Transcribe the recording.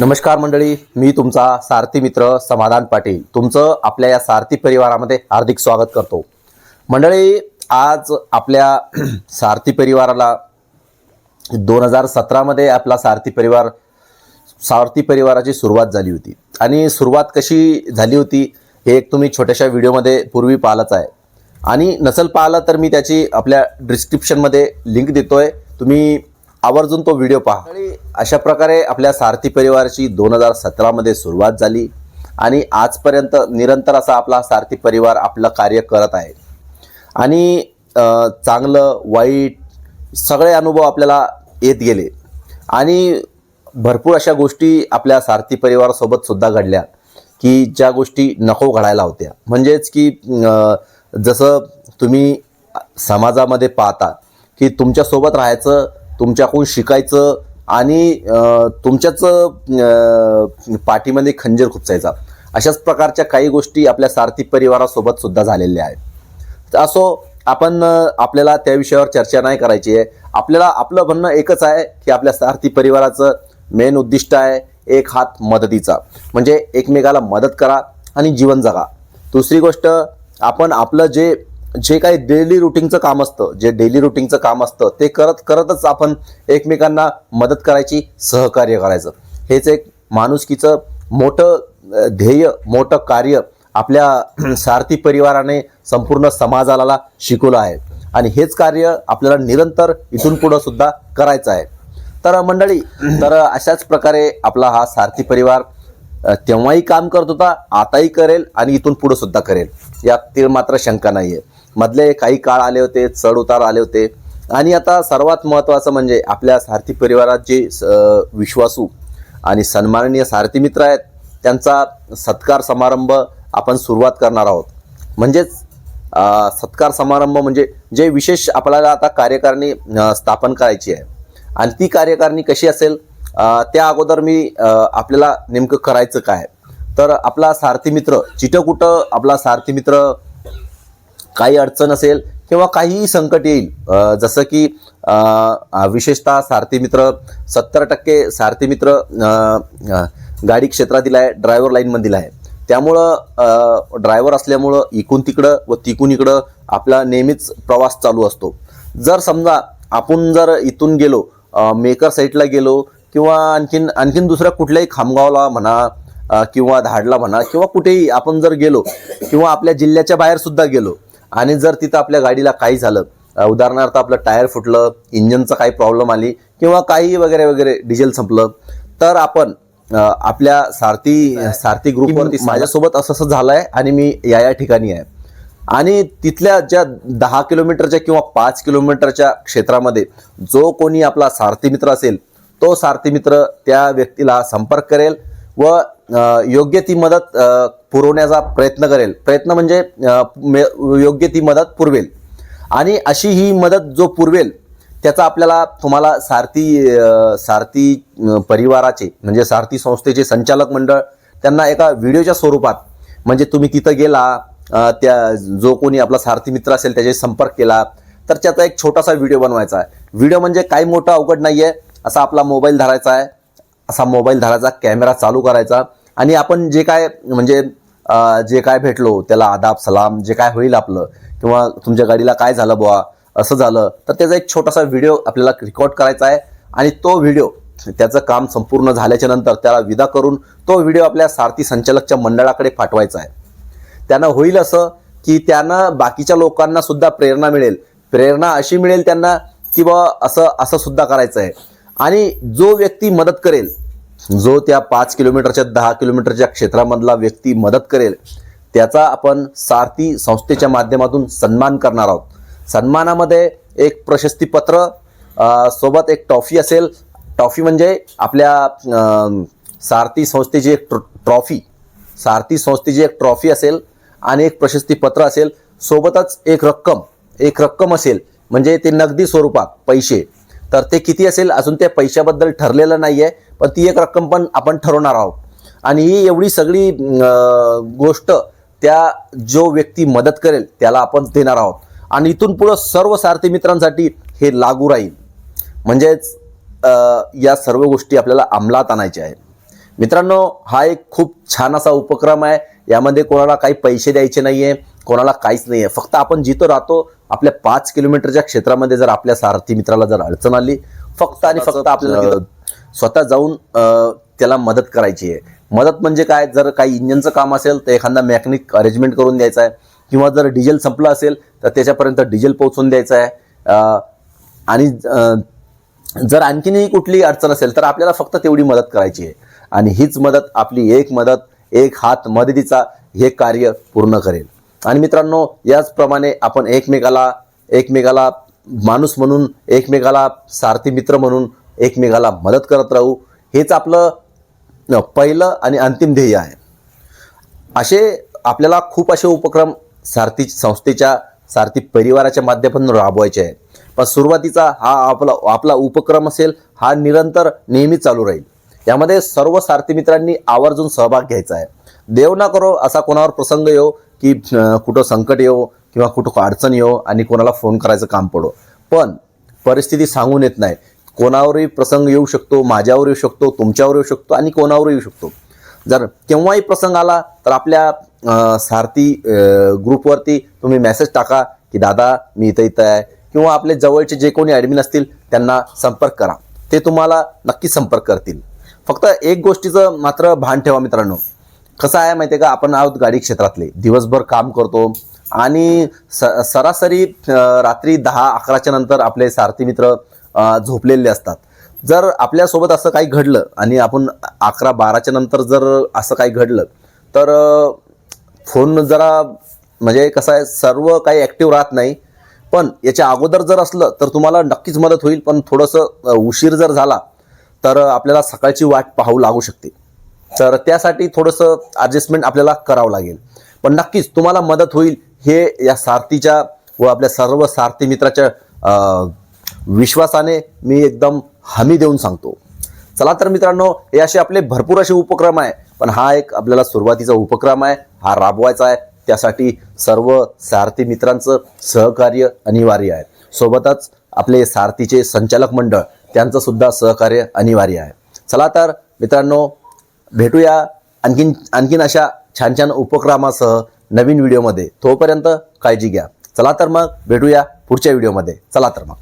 नमस्कार मंडळी मी तुमचा सारथी मित्र समाधान पाटील. तुमचं आपल्या या सारथी परिवारामध्ये हार्दिक स्वागत करतो. मंडळी आज आपल्या सारथी परिवाराला दोन हजार सतरामध्ये आपला सारथी परिवार सारथी परिवाराची सुरुवात झाली होती. आणि सुरुवात कशी झाली होती हे एक तुम्ही छोट्याशा व्हिडिओमध्ये पूर्वी पाहिलंच आहे. आणि नसल पाहिलं तर मी त्याची आपल्या डिस्क्रिप्शनमध्ये लिंक देतो आहे तुम्ही आवर्जून तो व्हिडिओ पहा. अशा प्रकारे आपल्या सारथी परिवाराची दोन हजार सतरामध्ये सुरुवात झाली आणि आजपर्यंत निरंतर असा आपला सारथी परिवार आपलं कार्य करत आहे. आणि चांगलं वाईट सगळे अनुभव आपल्याला येत गेले. आणि भरपूर अशा गोष्टी आपल्या सारथी परिवारासोबत सुद्धा घडल्या की ज्या गोष्टी नको घडायला होत्या. म्हणजेच की जसं तुम्ही समाजामध्ये पाहता की तुमच्यासोबत राहायचं तुमच्याकडून शिकायचं आणि तुमच्याच पाठीमध्ये खंजर खुपसायचा. अशाच प्रकारच्या काही गोष्टी आपल्या सारथी परिवारासोबत सुद्धा झालेल्या आहेत. तर असो आपण आपल्याला त्या विषयावर चर्चा नाही करायची आहे. आपल्याला आपलं म्हणणं एकच आहे की आपल्या सारथी परिवाराचं मेन उद्दिष्ट आहे एक हात मदतीचा. म्हणजे एकमेकाला मदत करा आणि जीवन जगा. दुसरी गोष्ट आपण आपलं जे जे काही डेली रुटीनचं काम असतं जे डेली रुटीनचं काम असतं ते करत करतच आपण एकमेकांना मदत करायची सहकार्य करायचं. हेच एक माणुसकीचं मोठं ध्येय मोठं कार्य आपल्या सारथी परिवाराने संपूर्ण समाजाला शिकवलं आहे. आणि हेच कार्य आपल्याला निरंतर इथून पुढं सुद्धा करायचं आहे. तर मंडळी तर अशाच प्रकारे आपला हा सारथी परिवार तेव्हाही काम करत होता आताही करेल आणि इथून पुढं सुद्धा करेल. यात मात्र शंका नाही आहे मधले काही काळ आले होते चढ उतार आले होते. आणि आता सर्वात महत्त्वाचं म्हणजे आपल्या सारथी परिवारात जे विश्वासू आणि सन्माननीय सारथी मित्र आहेत त्यांचा सत्कार समारंभ आपण सुरुवात करणार आहोत. म्हणजेच सत्कार समारंभ म्हणजे जे विशेष आपल्याला आता कार्यकारिणी स्थापन करायची आहे. आणि ती कार्यकारिणी कशी असेल? त्या अगोदर मी आपल्याला नेमकं करायचं काय? तर आपला सारथी मित्र चिटकुटं आपला सारथी मित्र काही अडचण असेल किंवा काहीही संकट येईल जसं की विशेषतः सारथी मित्र सत्तर टक्के सारथी मित्र गाडी क्षेत्रातील आहे ड्रायव्हर लाईनमधील आहे. त्यामुळं ड्रायव्हर असल्यामुळं इकून तिकडं व तिकून इकडं आपला नेहमीच प्रवास चालू असतो. जर समजा आपण जर इथून गेलो मेकर साईडला गेलो किंवा आणखीन आणखीन दुसऱ्या कुठल्याही खामगावला म्हणा किंवा धाडला म्हणा किंवा कुठेही आपण जर गेलो किंवा आपल्या जिल्ह्याच्या बाहेर सुद्धा गेलो आणि जर तिथं आपल्या गाडीला काही झालं उदाहरणार्थ आपलं टायर फुटलं इंजनचा काही प्रॉब्लेम आली किंवा काही वगैरे वगैरे डिझेल संपलं तर आपण आपल्या सारथी सारथी ग्रुपवरती माझ्यासोबत असं असं झालं आहे आणि मी या या ठिकाणी आहे. आणि तिथल्या ज्या दहा किलोमीटरच्या किंवा पाच किलोमीटरच्या क्षेत्रामध्ये जो कोणी आपला सारथी मित्र असेल तो सारथी मित्र त्या व्यक्तीला संपर्क करेल व योग्य ती मदत पुरवण्याचा प्रयत्न करेल. प्रयत्न म्हणजे मे- योग्य ती मदत पुरवेल. आणि अशी ही मदत जो पुरवेल त्याचा आपल्याला तुम्हाला सारथी सारथी परिवाराचे म्हणजे सारथी संस्थेचे संचालक मंडळ त्यांना एका व्हिडिओच्या स्वरूपात म्हणजे तुम्ही तिथं गेला त्या जो कोणी आपला सारथी मित्र असेल त्याच्याशी संपर्क केला तर त्याचा एक छोटासा व्हिडिओ बनवायचा आहे. व्हिडिओ म्हणजे काही मोठं अवघड नाही आहे असा आपला मोबाईल धरायचा आहे. असा मोबाईल धरायचा कॅमेरा चालू करायचा आणि आपण जे काय म्हणजे जे काय भेटलो त्याला आदाब सलाम जे काय होईल आपलं किंवा तुमच्या गाडीला काय झालं बुवा असं झालं तर त्याचा एक छोटासा व्हिडिओ आपल्याला रेकॉर्ड करायचा आहे आणि तो व्हिडिओ त्याचं काम संपूर्ण झाल्याच्यानंतर त्याला विदा करून तो व्हिडिओ आपल्या सारथी संचालकच्या मंडळाकडे पाठवायचा आहे. त्यानं होईल असं की त्यानं बाकीच्या लोकांना सुद्धा प्रेरणा मिळेल. प्रेरणा अशी मिळेल त्यांना की बा असं असं सुद्धा करायचं आहे. आणि जो व्यक्ती मदत करेल जो त्या पाच किलोमीटरच्या दहा किलोमीटरच्या क्षेत्रामधला व्यक्ती मदत करेल त्याचा आपण सारथी संस्थेच्या माध्यमातून सन्मान करणार आहोत. सन्मानामध्ये एक प्रशस्तीपत्र सोबत एक ट्रॉफी असेल. ट्रॉफी म्हणजे आपल्या सारथी संस्थेची एक ट्र- ट्रॉफी सारथी संस्थेची एक ट्रॉफी असेल आणि एक प्रशस्तीपत्र असेल. सोबतच एक रक्कम एक रक्कम असेल. म्हणजे ते नगदी स्वरूपात पैसे. तर ते किती असेल अजून त्या पैशाबद्दल ठरलेलं नाही आहे पण ती एक रक्कम पण आपण ठरवणार आहोत. आणि ही एवढी सगळी गोष्ट त्या जो व्यक्ती मदत करेल त्याला आपण देणार आहोत. आणि इथून पुढं सर्व सारथी मित्रांसाठी हे लागू राहील. म्हणजेच या सर्व गोष्टी आपल्याला अंमलात आणायच्या आहेत. मित्रांनो हा एक खूप छान असा उपक्रम आहे. यामध्ये कोणाला काही पैसे द्यायचे नाहीये कोणाला काहीच नाहीये. फक्त आपण जिथं राहतो आपल्या पाच किलोमीटरच्या क्षेत्रामध्ये जर आपल्या सारथी मित्राला जर अडचण आली फक्त आणि फक्त आपल्याला स्वतः जाऊन त्याला मदत करायची आहे. मदत म्हणजे काय? जर काही इंजिनचं काम असेल तर एखादा मेकॅनिक अरेंजमेंट करून द्यायचा आहे. किंवा जर डिझेल संपलं असेल तर त्याच्यापर्यंत डिझेल पोहोचवून द्यायचं आहे. आणि जर आणखीनही कुठली अडचण असेल तर आपल्याला फक्त तेवढी मदत करायची आहे. आणि हीच मदत आपली एक मदत एक हात मदतीचा हे कार्य पूर्ण करेल. आणि मित्रांनो याचप्रमाणे आपण एकमेकाला एकमेकाला माणूस म्हणून एकमेकाला सारथी मित्र म्हणून एकमेकाला मदत करत राहू हेच आपलं पहिलं आणि अंतिम ध्येय आहे. असे आपल्याला खूप असे उपक्रम सारथी संस्थेच्या सारथी परिवाराच्या माध्यमातून राबवायचे आहे पण सुरुवातीचा हा आपला आपला उपक्रम असेल हा निरंतर नेहमी चालू राहील. यामध्ये सर्व सारथी मित्रांनी आवर्जून सहभाग घ्यायचा आहे. देव ना करो असा कोणावर प्रसंग येऊ की कुठं संकट येऊ किंवा कुठं अडचण येऊ आणि कोणाला फोन करायचं काम पडो. पण परिस्थिती सांगून येत नाही. कोणावरही प्रसंग येऊ शकतो माझ्यावर येऊ शकतो तुमच्यावर येऊ शकतो आणि कोणावर येऊ शकतो. जर केव्हाही प्रसंग आला तर आपल्या सारथी ग्रुपवरती तुम्ही मेसेज टाका की दादा मी इथं इथं आहे. किंवा आपले जवळचे जे कोणी ॲडमिन असतील त्यांना संपर्क करा. ते तुम्हाला नक्की संपर्क करतील. फक्त एक गोष्टीचं मात्र भान ठेवा मित्रांनो. कसं आहे माहिती आहे का? आपण आहोत गाडी क्षेत्रातले. दिवसभर काम करतो आणि स सरासरी रात्री दहा अकराच्या नंतर आपले सारथी मित्र झोपलेले असतात. जर आपल्यासोबत असं काही घडलं आणि आपण अकरा बाराच्या नंतर जर असं काही घडलं तर फोन जरा म्हणजे कसं आहे सर्व काही ॲक्टिव्ह राहत नाही. पण याच्या अगोदर जर असलं तर तुम्हाला नक्कीच मदत होईल. पण थोडंसं उशीर जर झाला तर आपल्याला सकाळची वाट पाहावं लागू शकते. तर त्यासाठी थोडंसं ॲडजस्टमेंट आपल्याला करावं लागेल. पण नक्कीच तुम्हाला मदत होईल हे या सारथीच्या व आपल्या सर्व सारथी मित्राच्या विश्वासाने मी एकदम हमी देऊन सांगतो. चला तर मित्रांनो हे असे आपले भरपूर असे उपक्रम आहे. पण हा एक आपल्याला सुरुवातीचा उपक्रम आहे. हा राबवायचा आहे. त्यासाठी सर्व सारथी मित्रांचं सहकार्य अनिवार्य आहे. सोबतच आपले सारथीचे संचालक मंडळ त्यांचं सुद्धा सहकार्य अनिवार्य आहे. चला तर मित्रांनो भेटूया आणखीन आणखीन अशा छान छान उपक्रमासह नवीन व्हिडिओमध्ये. तोपर्यंत काळजी घ्या. चला तर मग भेटूया पुढच्या व्हिडिओमध्ये. चला तर मग.